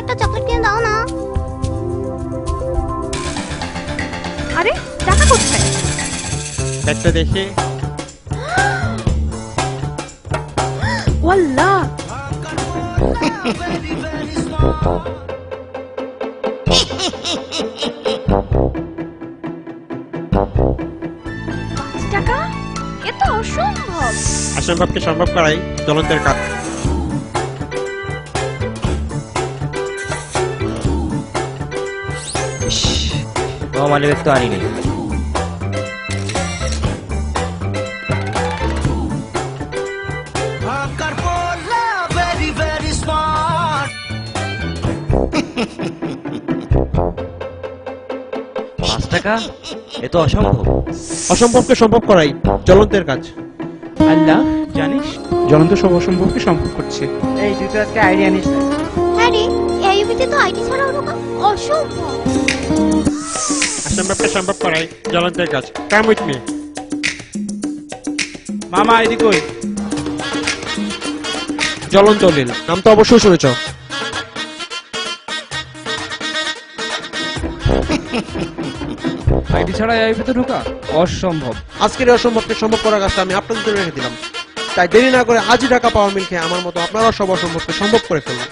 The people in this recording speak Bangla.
একটা চকলেট কিনে দাও না। আরে টাকা কোথায়? ব্যাগটা দেখে। ওয়াল্লাহ টাকা? এ তো অসম্ভব। অসম্ভবকে সম্ভব করাই জ্বলন্তের কাজ মানি ব্যাগ তো আনিনি পাঁচ টাকা? এ তো অসম্ভব। অসম্ভবকে সম্ভব করাই জ্বলন্তের কাজ। আল্লাহ জানিস? জ্বলন্ত সব অসম্ভবকে সম্ভব করছে। এই তুই তো আজকে আইডিয়া নিস না। হ্যাঁ রে এই ইউপিতে তো আইডি ঢোকা অসম্ভব। অসম্ভবকে সম্ভব করাই জ্বলন্তের কাজ। কাম উইথ মি মামা জ্বলন্ত লীল নাম তো অবশ্যই শুনেছ। আইডি ছাড়া আইপিতে ঢোকা অসম্ভব। আজকের এই অসম্ভবকে সম্ভব করার কাজটা আমি আপনাদের জন্য রেখে দিলাম। তাই দেরি না করে আজই টাকা পাওয়ার মিল খেয়ে আমার মতো আপনারা সব অসম্ভবকে সম্ভব করে ফেলুন।